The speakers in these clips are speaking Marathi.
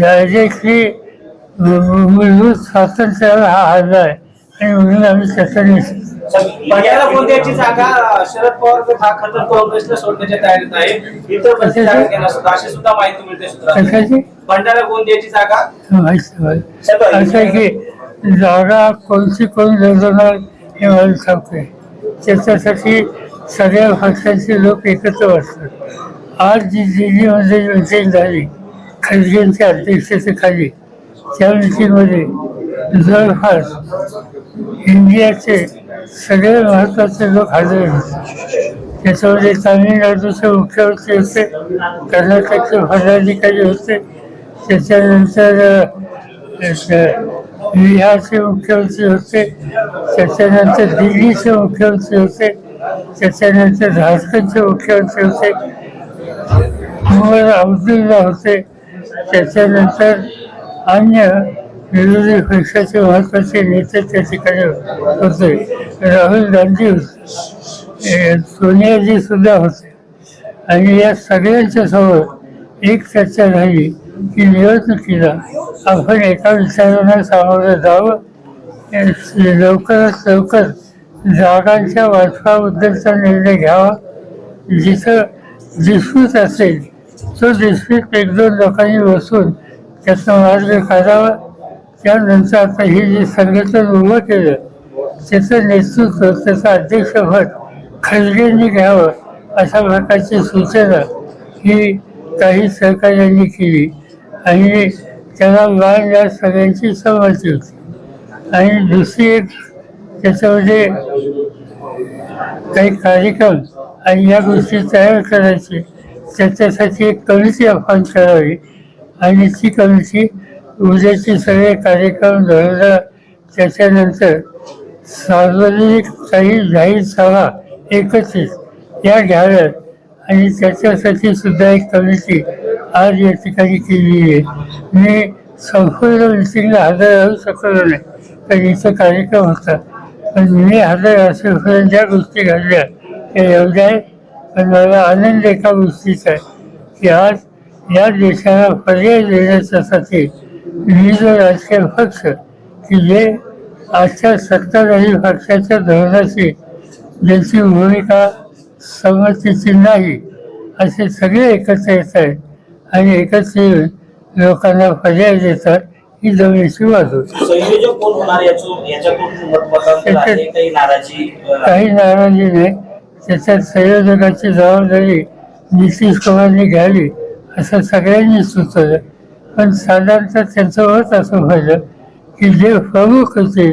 डायरेक्टली मूलभूत स्वातंत्र्याला हा हल्ला आहे. आणि म्हणून आम्ही त्याचा गोंदियाची जागा? अं, शरद पवार गट हा खतर काँग्रेसला सोडण्याच्या तयारीत आहे. इतर प्रति जागा घेणार सुद्धा अशी सुद्धा माहिती मिळते सूत्रांकडून. कशाची? भंडारा गोंदियाची जागा? माहिती आहे. असं आहे की जागा कोणती कोण लढवणार हे मला आहे त्याच्यासाठी सगळ्या पक्षांचे लोक एकत्र बसतात. आज जी दिल्लीमध्ये मिटिंग झाली खडगेंच्या अध्यक्षतेखाली त्या मिटिंगमध्ये जवळपास इंडियाचे सगळे महत्त्वाचे लोक हजर होते त्याच्यामध्ये तामिळनाडूचे मुख्यमंत्री होते कर्नाटकचे पदाधिकारी होते. त्याच्यानंतर अ, बिहारचे मुख्यमंत्री होते. त्याच्यानंतर दिल्लीचे मुख्यमंत्री होते. त्याच्यानंतर झारखंडचे मुख्यमंत्री होते. उमर अब्दुल्ला होते. त्याच्यानंतर अन्य विरोधी पक्षाचे महत्त्वाचे नेते त्या ठिकाणी होते. राहुल गांधी होते. सोनियाजी सुद्धा होते. आणि या सगळ्यांच्या समोर एक चर्चा झाली की निवडणुकीला आपण एका विचारांना सामोरं जावं. लवकरात लवकर जागांच्या वाटपाबद्दलचा निर्णय घ्यावा. जिथं दिसूच असेल तो डिस्प्यूट एक दोन लोकांनी बसून त्याचा मार्ग काढावा. त्यानंतर आता हे जे संघटन उभं केलं त्याचं नेतृत्व त्याचं अध्यक्षपद खडगेंनी घ्यावं अशा प्रकारची सूचना ही काही सहकार्यांनी केली. आणि त्याला मान या सगळ्यांची संमती होती. आणि दुसरी एक त्याच्यामध्ये काही कार्यक्रम आणि या गोष्टी तयार करायची. त्याच्यासाठी एक कमिटी आपण करावी आणि ती कमिटी उद्याचे सगळे कार्यक्रम धरणं त्याच्यानंतर सार्वजनिक काही जाहीर सभा एकत्रित या घ्याव्यात. आणि त्याच्यासाठी सुद्धा एक कमिटी आज या ठिकाणी केलेली आहे. मी संपूर्ण मिटिंगला हजर राहू शकलो नाही. कारण इथं कार्यक्रम होता. पण मी हजर असेपर्यंत ज्या गोष्टी घडल्या त्या एवढ्या आहेत पण मला आनंद एका गोष्टीचा आहे की आज या देशाला पर्याय देण्याच्यासाठी विविध राजकीय पक्ष की जे आजच्या सत्ताधारी पक्षाच्या धोरणाशी ज्यांची भूमिका संमतीची नाही असे सगळे एकत्र येत आहेत आणि एकत्र येऊन लोकांना पर्याय देतात ही जमिनीची बाजू काही नाराजी नाही. त्याच्यात संयोजकाची जबाबदारी नितीश कुमारनी घ्यावी असं सगळ्यांनी सुचवलं. पण साधारणतः त्यांचं मत असं पाहिलं की जे प्रमुख होते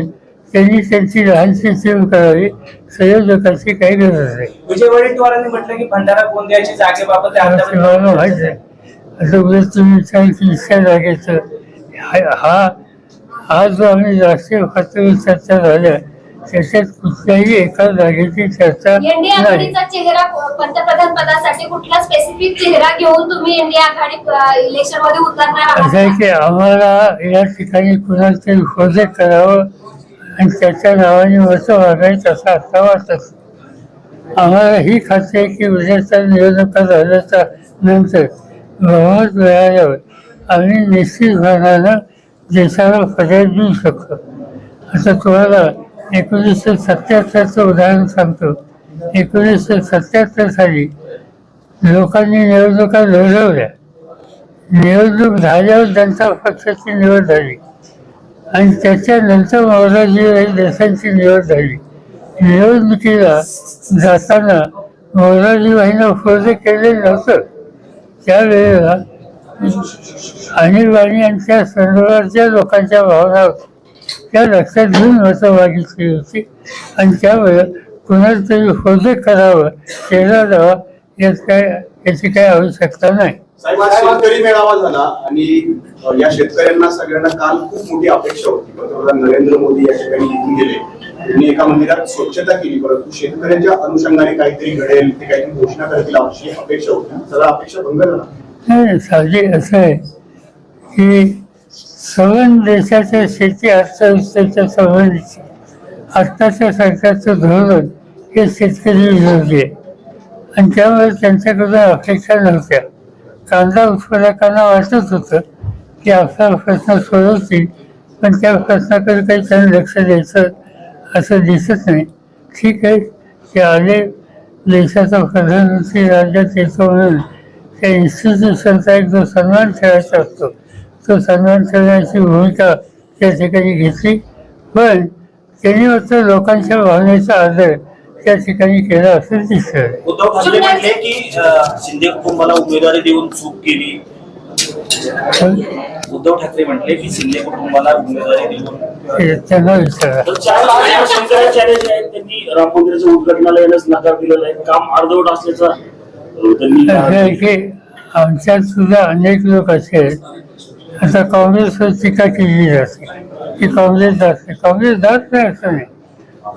त्यांनी त्यांची लहानशी टीम करावी संयोजकाची काही गरज नाही. विजय वडेट्टीवारांनी म्हटलं की भंडारा गोंदियाची जागेबाबत मला माहीत असं उद्या तुम्ही विचार की इतक्या जागेचं. हा हा हा जो आम्ही राष्ट्रीय पातळीवर चर्चा झाल्या त्याच्यात कुठल्याही एका जागेची चर्चा एनडीए नाही. आघाडीचा चेहरा पंतप्रधान पदासाठी कुठला स्पेसिफिक चेहरा घेऊन तुम्ही एनडीए आघाडी इलेक्शनमध्ये उतरणार असं आहे आहात की आम्हाला या ठिकाणी कुणाला तरी करावं आणि त्याच्या नावाने मतं मागायचं असं आता वाटत आम्हाला ही खात्री आहे की उद्याच्या निवडणुका झाल्याच्यानंतर बहुमत मिळाल्यावर आम्ही निश्चितपणानं देशाला पर्याय देऊ शकतो. आता तुम्हाला एकोणीसशे सत्याहत्तरचं उदाहरण सांगतो. एकोणीसशे सत्याहत्तर साली लोकांनी निवडणुका लढवल्या. निवडणूक झाल्यावर जनता पक्षाची निवड झाली. आणि त्याच्यानंतर मोरारजी देसाईंची निवड झाली. निवडणुकीला जाताना मोरारजीबाईंना फोर्ज केले नव्हतं. त्यावेळेला आणीबाणी आणि त्या संदर्भात ज्या लोकांच्या भावना होत्या त्या लक्षात घेऊन मतं मागितली होती. आणि त्यामुळे कुणाला तरी फोर्ज करावं केला जावा यात काय याची काही आवश्यकता नाही. शेतकरी मेळावा झाला आणि या शेतकऱ्यांना सगळ्यांना काल खूप मोठी अपेक्षा होती. पंतप्रधान नरेंद्र मोदी या ठिकाणी येऊन गेले. त्यांनी एका मंदिरात स्वच्छता केली परंतु शेतकऱ्यांच्या अनुषंगाने काहीतरी घडेल ते काहीतरी घोषणा करतील अशी अपेक्षा होती. सगळा अपेक्षा भंग झाला. नाही साधी असं आहे की सवन देशाच्या शेती अर्थव्यवस्थेच्या संबंधीचे आत्ताच्या सरकारचं धोरण हे शेतकरी विरोधी आहे. आणि त्यामुळे त्यांच्याकडून अपेक्षा नव्हत्या. कांदा उत्पादकांना वाटत होतं की आपला प्रश्न सोडवतील पण त्या प्रश्नाकडे काही त्यांना लक्ष द्यायचं असं दिसत नाही. ठीक आहे ते आले. देशाचा प्रधानमंत्री राज्यात येतो म्हणून त्या इन्स्टिट्यूशनचा एक जो सन्मान ठेवायचा असतो तो सन्मान ठेवण्याची भूमिका त्या ठिकाणी घेतली पण त्यांनी मात्र लोकांच्या भावनेचा आदर त्या ठिकाणी केला असं दिसतं उद्धव ठाकरे म्हटले की शिंदे कुटुंबाला उमेदवारी देऊन चूक केली. उद्धव ठाकरे म्हटले की शिंदे कुटुंबाला उमेदवारी देऊन त्यांना विचारा. तर चार शंकराचार्य जे आहेत त्यांनी राम मंदिराच्या उद्घाटनाला येण्यास नकार दिलेला आहे. काम अर्धवट असल्याचा अं, त्यांनी असं आहे की आमच्यात सुद्धा अनेक लोक असे आहेत. आता काँग्रेसवर टीका केली जाते की काँग्रेस जात नाही. काँग्रेस जात नाही असं नाही.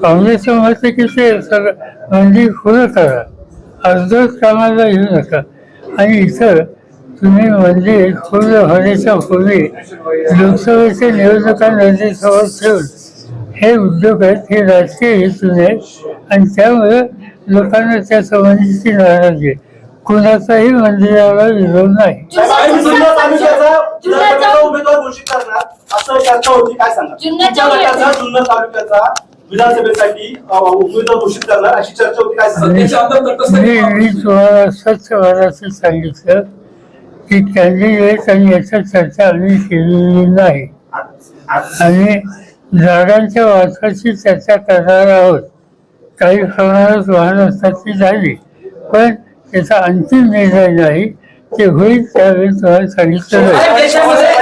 काँग्रेसचं मत आहे की ते सगळं नोंदी खुलं करा. अर्धच कामाला येऊ नका. आणि इथं तुम्ही मंदिर खुलं होण्याच्या पूर्वी लोकसभेच्या निवडणुका नजरेसमोर ठेवून हे उद्योग आहेत हे राजकीय हेतून आहेत. आणि त्यामुळे लोकांना त्या संबंधीची नाराजी कुणाचाही मंदिराला विरोध नाही. साहेब, जुन्नर तालुक्याचा विधानसभेचा उमेदवार घोषित करणार. असं चर्चा होती काय सांगा? जुन्नरच्या तुमच्या गटाचा उमेदवार. जुन्नर तालुक्याचा विधानसभेसाठी अ, उमेदवार घोषित करणार अशी चर्चा होती. काय सांगा? मी मी तुम्हाला स्वच्छ सांगितलं की कॅन्डिडेट आणि याच्या चर्चा आम्ही केलेली नाही. आणि जागांच्या वाटाची चर्चा करणार आहोत. काही प्रमाणात वाहन असतात ती झाली. पण त्याचा अंतिम निर्णय नाही. ते होईल त्यावेळी तुम्हाला सांगितलं साहेब, जाईल देशामध्ये